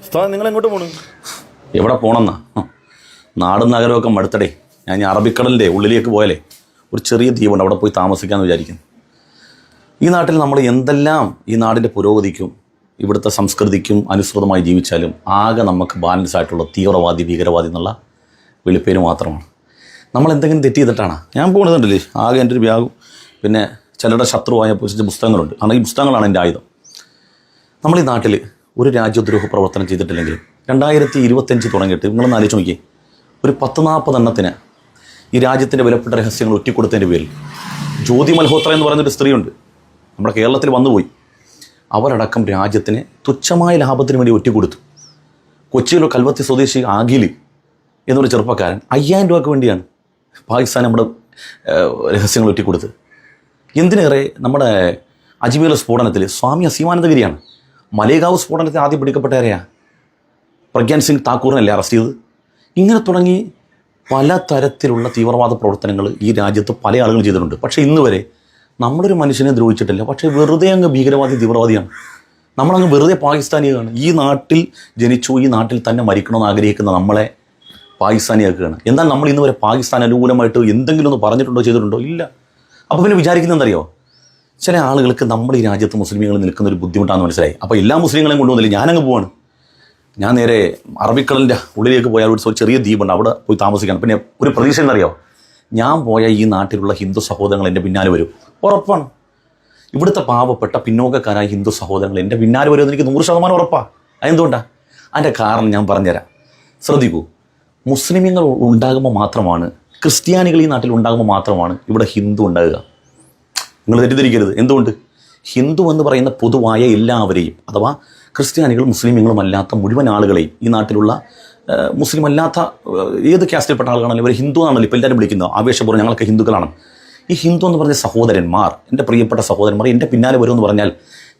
ഉസ്താദ് നിങ്ങൾ എങ്ങോട്ട് പോണു? എവിടെ പോണെന്നാ? നാട് നഗരമൊക്കെ മടുത്തടേ. ഞാൻ അറബിക്കടലിന്റെ ഉള്ളിലേക്ക് പോയാലേ ഒരു ചെറിയ ദ്വീപുണ്ട്. അവിടെ പോയി താമസിക്കാമെന്ന് വിചാരിക്കുന്നു. ഈ നാട്ടിൽ നമ്മൾ എന്തെല്ലാം ഈ നാടിന്റെ പുരോഗതിക്കും ഇവിടുത്തെ സംസ്കൃതിക്കും അനുസൃതമായി ജീവിച്ചാലും ആകെ നമുക്ക് ബാലൻസ് ആയിട്ടുള്ള തീവ്രവാദി ഭീകരവാദി എന്നുള്ള വെളിപ്പേര് മാത്രമാണ്. നമ്മൾ എന്തെങ്കിലും തെറ്റ് ചെയ്തിട്ടാണ്? ഞാൻ പോകുന്നതുണ്ടല്ലേ ആകെ എന്റെ ഒരു വ്യാഗം പിന്നെ ചിലരുടെ ശത്രുവായ പുസ്തകങ്ങളുണ്ട്. കാരണം ഈ പുസ്തകങ്ങളാണ് എന്റെ ആയുധം. നമ്മൾ ഈ നാട്ടിൽ ഒരു രാജ്യദ്രോഹ പ്രവർത്തനം ചെയ്തിട്ടില്ലെങ്കിൽ രണ്ടായിരത്തി ഇരുപത്തഞ്ച് തുടങ്ങിയിട്ട് നിങ്ങളൊന്ന് ആലോചിച്ച് നോക്കിയേ. ഒരു പത്ത് നാൽപ്പത് എണ്ണത്തിന് ഈ രാജ്യത്തിന്റെ വിലപ്പെട്ട രഹസ്യങ്ങൾ ഒറ്റിക്കൊടുത്തതിന്റെ പേരിൽ ജ്യോതി മൽഹോത്ര എന്ന് പറയുന്നൊരു സ്ത്രീയുണ്ട്. നമ്മുടെ കേരളത്തിൽ വന്നുപോയി. അവരടക്കം രാജ്യത്തിന് തുച്ഛമായ ലാഭത്തിന് വേണ്ടി ഒറ്റിക്കൊടുത്തു. കൊച്ചിയിലെ കൽവത്തി സ്വദേശി ആഗിലി എന്നൊരു ചെറുപ്പക്കാരൻ അയ്യായിരം രൂപയ്ക്ക് വേണ്ടിയാണ് പാകിസ്ഥാൻ നമ്മുടെ രഹസ്യങ്ങൾ ഒറ്റിക്കൊടുത്ത് എന്തിനേറെ നമ്മുടെ അജ്മീർ സ്ഫോടനത്തിൽ സ്വാമി അസീമാനന്ദഗിരിയാണ്. മലേഗാവ് സ്ഫോടനത്തിൽ ആദ്യം പിടിക്കപ്പെട്ട ആരെയാ? പ്രഗ്യാൻ സിംഗ് താക്കൂറിനല്ലേ അറസ്റ്റ് ചെയ്ത് ഇങ്ങനെ തുടങ്ങി പല തരത്തിലുള്ള തീവ്രവാദ പ്രവർത്തനങ്ങൾ ഈ രാജ്യത്ത് പല ആളുകളും ചെയ്തിട്ടുണ്ട്. പക്ഷേ ഇന്ന് വരെ നമ്മളൊരു മനുഷ്യനെ ദ്രോഹിച്ചിട്ടില്ല. പക്ഷേ വെറുതെ അങ്ങ് ഭീകരവാദി തീവ്രവാദിയാണ്. നമ്മളങ്ങ് വെറുതെ പാകിസ്ഥാനിയാണ്. ഈ നാട്ടിൽ ജനിച്ചു ഈ നാട്ടിൽ തന്നെ മരിക്കണമെന്ന് ആഗ്രഹിക്കുന്ന നമ്മളെ പാകിസ്ഥാനിയാക്കുകയാണ്. എന്നാൽ നമ്മൾ ഇന്ന് വരെ പാകിസ്ഥാൻ അനുകൂലമായിട്ട് എന്തെങ്കിലും ഒന്ന് പറഞ്ഞിട്ടുണ്ടോ ചെയ്തിട്ടുണ്ടോ? ഇല്ല. അപ്പോൾ പിന്നെ വിചാരിക്കുന്നതെന്തറിയോ ചില ആളുകൾക്ക് നമ്മൾ ഈ രാജ്യത്ത് മുസ്ലിമുകൾ നിൽക്കുന്ന ഒരു ബുദ്ധിമുട്ടാണെന്ന് മനസ്സിലായി. അപ്പോൾ എല്ലാ മുസ്ലിങ്ങളെയും കൊണ്ടുവന്നില്ല? ഞാനങ്ങ് പോവാണ്. ഞാൻ നേരെ അറബിക്കടലിന്റെ ഉള്ളിലേക്ക് പോയാൽ ഒരു ചെറിയ ദ്വീപുണ്ട്. അവിടെ പോയി താമസിക്കണം. പിന്നെ ഒരു പ്രതീക്ഷ എന്നറിയോ ഞാൻ പോയ ഈ നാട്ടിലുള്ള ഹിന്ദു സഹോദരങ്ങൾ എന്റെ പിന്നാലെ വരും. ഉറപ്പാണ്. ഇവിടുത്തെ പാവപ്പെട്ട പിന്നോക്കക്കാരായ ഹിന്ദു സഹോദരങ്ങൾ എന്റെ പിന്നാലെ വരുമെന്ന് എനിക്ക് നൂറ് ശതമാനം ഉറപ്പാണ് അതെന്തുകൊണ്ടാണ് അതിന്റെ കാരണം ഞാൻ പറഞ്ഞുതരാം. ശ്രദ്ധിക്കൂ. മുസ്ലിമുകൾ ഉണ്ടാകുമ്പോൾ മാത്രമാണ് ക്രിസ്ത്യാനികൾ ഈ നാട്ടിൽ ഉണ്ടാകുമ്പോൾ മാത്രമാണ് ഇവിടെ ഹിന്ദു ഉണ്ടാകുക. നിങ്ങൾ തെറ്റിദ്ധരിക്കരുത്. എന്തുകൊണ്ട്? ഹിന്ദു എന്ന് പറയുന്ന പൊതുവായ എല്ലാവരെയും അഥവാ ക്രിസ്ത്യാനികളും മുസ്ലിമുകളും അല്ലാത്ത മുഴുവൻ ആളുകളെയും ഈ നാട്ടിലുള്ള മുസ്ലിം അല്ലാത്ത ഏത് കാസ്റ്റിൽപ്പെട്ട ആളുകളാണെങ്കിലും ഇവർ ഹിന്ദു ആണല്ലോ ഇപ്പോൾ എല്ലാവരും വിളിക്കുന്നത്. ആവേശപൂർവം ഞങ്ങളൊക്കെ ഹിന്ദുക്കളാണ്. ഈ ഹിന്ദു എന്ന് പറഞ്ഞ സഹോദരന്മാർ എന്റെ പ്രിയപ്പെട്ട സഹോദരന്മാർ എന്റെ പിന്നാലെ വരുമെന്ന് പറഞ്ഞാൽ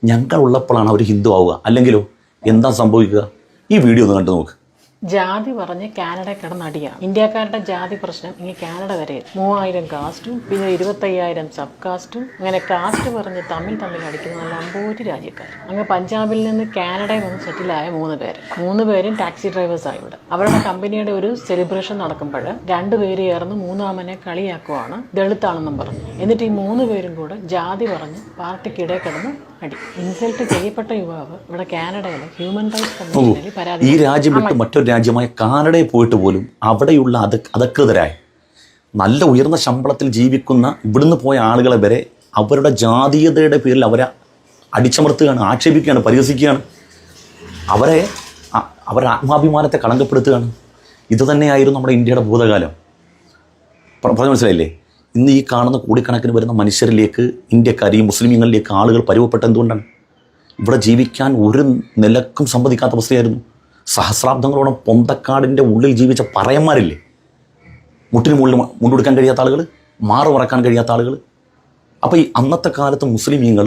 ഞങ്ങളുള്ളപ്പോഴാണ് അവർ ഹിന്ദു ആവുക. അല്ലെങ്കിലോ? എന്താ സംഭവിക്കുക? ഈ വീഡിയോ ഒന്ന് കണ്ടു നോക്ക്. ജാതി പറഞ്ഞ് കാനഡ കിടന്നടിയാണ്. ഇന്ത്യക്കാരുടെ ജാതി പ്രശ്നം ഇനി കാനഡ വരെ. മൂവായിരം കാസ്റ്റും പിന്നെ ഇരുപത്തയ്യായിരം സബ് കാസ്റ്റും അങ്ങനെ കാസ്റ്റ് പറഞ്ഞ് തമ്മിൽ തമ്മിൽ അടിക്കുന്ന നല്ല അമ്പൂരി രാജ്യക്കാർ. അങ്ങ് പഞ്ചാബിൽ നിന്ന് കാനഡയിൽ വന്ന് സെറ്റിലായ മൂന്ന് പേര്. മൂന്ന് പേരും ടാക്സി ഡ്രൈവേഴ്സാണ് ഇവിടെ. അവരുടെ കമ്പനിയുടെ ഒരു സെലിബ്രേഷൻ നടക്കുമ്പോൾ രണ്ടുപേര് ചേർന്ന് മൂന്നാമനെ കളിയാക്കുവാണ് ദളിത്താണെന്നും പറഞ്ഞു. എന്നിട്ട് ഈ മൂന്ന് പേരും കൂടെ ജാതി പറഞ്ഞ് പാർട്ടിക്കിടെ കിടന്ന് അടി. ഇൻസൾട്ട് ചെയ്യപ്പെട്ട യുവാവ് ഇവിടെ കാനഡയിലെ ഹ്യൂമൻ റൈറ്റ്സ് കമ്മീഷനിൽ പരാതി ഈ രാജ്യം വിട്ട് മറ്റൊരു രാജ്യമായ കാനഡയിൽ പോയിട്ട് പോലും അവിടെയുള്ള അത് അധകൃതരായ. നല്ല ഉയർന്ന ശമ്പളത്തിൽ ജീവിക്കുന്ന ഇവിടുന്ന് പോയ ആളുകളെ വരെ അവരുടെ ജാതീയതയുടെ പേരിൽ അവരെ അടിച്ചമർത്തുകയാണ് ആക്ഷേപിക്കുകയാണ് പരിഹസിക്കുകയാണ്. അവരെ അവരുടെ ആത്മാഭിമാനത്തെ കളങ്കപ്പെടുത്തുകയാണ്. ഇത് തന്നെയായിരുന്നു നമ്മുടെ ഇന്ത്യയുടെ ഭൂതകാലം. പറഞ്ഞു മനസ്സിലായില്ലേ? ഇന്ന് ഈ കാണുന്ന കോടിക്കണക്കിന് വരുന്ന മനുഷ്യരിലേക്ക് ഇന്ത്യക്കാർ ഈ മുസ്ലിമീങ്ങളിലേക്ക് ആളുകൾ പരുവപ്പെട്ട എന്തുകൊണ്ടാണ്? ഇവിടെ ജീവിക്കാൻ ഒരു നിലക്കും സമ്മതിക്കാത്ത അവസ്ഥയായിരുന്നു. സഹസ്രാബ്ദങ്ങളോളം പൊന്തക്കാടിന്റെ ഉള്ളിൽ ജീവിച്ച പറയന്മാരില്ലേ? മുട്ടിന് മുകളിൽ മുണ്ടെടുക്കാൻ കഴിയാത്ത ആളുകൾ മാറു മറക്കാൻ കഴിയാത്ത ആളുകൾ അപ്പോൾ ഈ അന്നത്തെ കാലത്ത് മുസ്ലിമീങ്ങൾ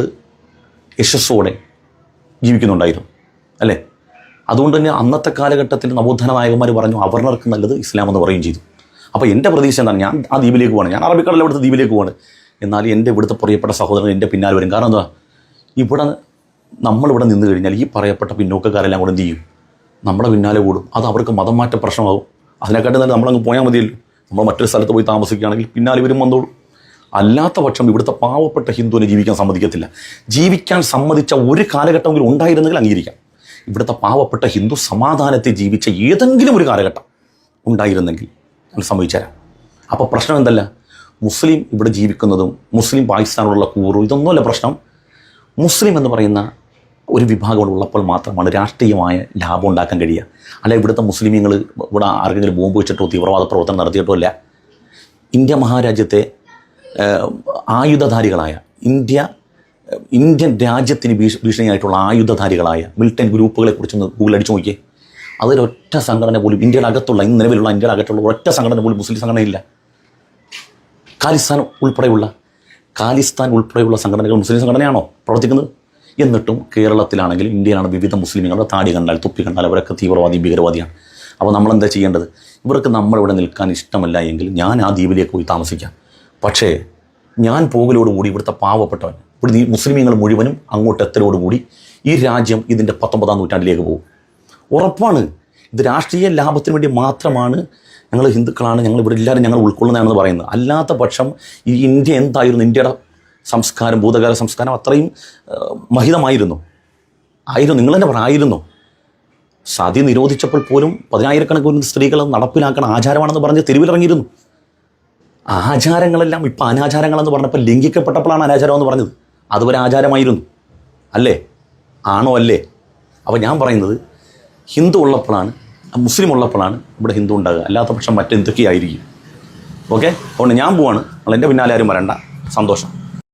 യശസ്സോടെ ജീവിക്കുന്നുണ്ടായിരുന്നു അല്ലേ? അതുകൊണ്ട് തന്നെ അന്നത്തെ കാലഘട്ടത്തിൽ നവോത്ഥാന നായകന്മാർ പറഞ്ഞു അവർണർക്ക് നല്ലത് ഇസ്ലാം എന്ന് പറയുകയും ചെയ്തു. അപ്പോൾ എന്റെ പ്രതീക്ഷ എന്താണ്? ഞാൻ ആ ദ്വീപിലേക്ക് പോകണം ഞാൻ അറബിക്കടലിൽ ഇവിടുത്തെ ദ്വീപിലേക്ക് പോകണം എന്നാൽ എന്റെ ഇവിടുത്തെ പ്രിയപ്പെട്ട സഹോദരൻ എന്റെ പിന്നാലെ വരും. കാരണം എന്താ? ഇവിടെ നമ്മളിവിടെ നിന്ന് കഴിഞ്ഞാൽ ഈ പറയപ്പെട്ട പിന്നോക്കക്കാരെല്ലാം കൂടെ എന്ത് ചെയ്യും? നമ്മുടെ പിന്നാലെ കൂടും അത് അവർക്ക് മതം മാറ്റ പ്രശ്നമാകും. അതിനെക്കാട്ടും തന്നെ നമ്മളങ്ങ് പോയാൽ മതിയല്ലോ. നമ്മൾ മറ്റൊരു സ്ഥലത്ത് പോയി താമസിക്കുകയാണെങ്കിൽ പിന്നാലെ ഇവരും വന്നോളൂ. അല്ലാത്ത പക്ഷം ഇവിടുത്തെ പാവപ്പെട്ട ഹിന്ദുവിനെ ജീവിക്കാൻ സമ്മതിക്കത്തില്ല. ജീവിക്കാൻ സമ്മതിച്ച ഒരു കാലഘട്ടമെങ്കിലും ഉണ്ടായിരുന്നെങ്കിൽ അംഗീകരിക്കാം. ഇവിടുത്തെ പാവപ്പെട്ട ഹിന്ദു സമാധാനത്തെ ജീവിച്ച ഏതെങ്കിലും ഒരു കാലഘട്ടം ഉണ്ടായിരുന്നെങ്കിൽ നമ്മൾ തരാം അപ്പോൾ പ്രശ്നം എന്തല്ല? മുസ്ലിം ഇവിടെ ജീവിക്കുന്നതും മുസ്ലിം പാകിസ്ഥാനോടുള്ള കൂറും ഇതൊന്നുമല്ല പ്രശ്നം. മുസ്ലിം എന്ന് പറയുന്ന ഒരു വിഭാഗം ഉള്ളപ്പോൾ മാത്രമാണ് രാഷ്ട്രീയമായ ലാഭം ഉണ്ടാക്കാൻ കഴിയുക. അല്ല ഇവിടുത്തെ മുസ്ലിമീങ്ങൾ ഇവിടെ ആർക്കെങ്കിലും ബോംബ് വെച്ചിട്ടോ തീവ്രവാദ പ്രവർത്തനം നടത്തിയിട്ടോ അല്ല. ഇന്ത്യ മഹാരാജ്യത്തെ ആയുധധാരികളായ ഇന്ത്യ ഇന്ത്യൻ രാജ്യത്തിന് ഭീഷ ഭീഷണിയായിട്ടുള്ള ആയുധധാരികളായ മിൽട്ടൻ ഗ്രൂപ്പുകളെ കുറിച്ചൊന്ന് ഗൂഗിൾ അടിച്ചു നോക്കിയേ. അതിലൊറ്റ സംഘടന പോലും ഇന്ത്യയുടെ അകത്തുള്ള ഇന്ന് നിലവിലുള്ള ഇന്ത്യയുടെ അകത്തുള്ള ഒറ്റ സംഘടന പോലും മുസ്ലിം സംഘടനയില്ല ഖാലിസ്ഥാൻ ഉൾപ്പെടെയുള്ള ഖാലിസ്ഥാൻ ഉൾപ്പെടെയുള്ള സംഘടനകൾ മുസ്ലിം സംഘടനയാണോ പ്രവർത്തിക്കുന്നത്? എന്നിട്ടും കേരളത്തിലാണെങ്കിൽ ഇന്ത്യയിലാണ് വിവിധ മുസ്ലിമുകളുടെ താടി കണ്ടാൽ തുപ്പി കണ്ടാൽ അവരൊക്കെ തീവ്രവാദി ഭീകരവാദിയാണ്. അപ്പോൾ നമ്മൾ എന്താ ചെയ്യേണ്ടത്? ഇവർക്ക് നമ്മളിവിടെ നിൽക്കാൻ ഇഷ്ടമല്ല എങ്കിൽ ഞാൻ ആ ദ്വീപിലേക്ക് പോയി താമസിക്കാം. പക്ഷേ ഞാൻ പോകലോടുകൂടി ഇവിടുത്തെ പാവപ്പെട്ടവൻ ഇവിടുന്ന് ഈ മുസ്ലിമീങ്ങൾ മുഴുവനും അങ്ങോട്ട് എത്തലോടുകൂടി ഈ രാജ്യം ഇതിന്റെ പത്തൊമ്പതാം നൂറ്റാണ്ടിലേക്ക് പോകും. ഉറപ്പാണ്. ഇത് രാഷ്ട്രീയ ലാഭത്തിന് വേണ്ടി മാത്രമാണ് ഞങ്ങൾ ഹിന്ദുക്കളാണ് ഞങ്ങൾ ഇവിടെ എല്ലാവരും ഞങ്ങൾ ഉൾക്കൊള്ളുന്നതാണെന്ന് പറയുന്നത്. അല്ലാത്ത പക്ഷം ഈ ഇന്ത്യ എന്തായിരുന്നു? ഇന്ത്യയുടെ സംസ്കാരം ഭൂതകാല സംസ്കാരം അത്രയും മഹിതമായിരുന്നു. ആയിരുന്നു നിങ്ങൾ തന്നെ പറ ആയിരുന്നു. സതി നിരോധിച്ചപ്പോൾ പോലും പതിനായിരക്കണക്കിന് സ്ത്രീകൾ നടപ്പിലാക്കണ ആചാരമാണെന്ന് പറഞ്ഞ് തെരുവിലിറങ്ങിയിരുന്നു. ആചാരങ്ങളെല്ലാം ഇപ്പം അനാചാരങ്ങളെന്ന് പറഞ്ഞപ്പോൾ ലംഘിക്കപ്പെട്ടപ്പോഴാണ് അനാചാരം എന്ന് പറഞ്ഞത്. അതുവരെ ആചാരമായിരുന്നു. അല്ലേ? ആണോ അല്ലേ? അപ്പോൾ ഞാൻ പറയുന്നത് ഹിന്ദു ഉള്ളപ്പോഴാണ് മുസ്ലിം ഉള്ളപ്പോഴാണ് ഇവിടെ ഹിന്ദു ഉണ്ടാകുക. അല്ലാത്ത പക്ഷം മറ്റെന്തൊക്കെയായിരിക്കും? ഓക്കെ അതുകൊണ്ട് ഞാൻ പോവാണ്. നിങ്ങൾ എന്റെ പിന്നാലെ ആരും വരണ്ട. സന്തോഷം.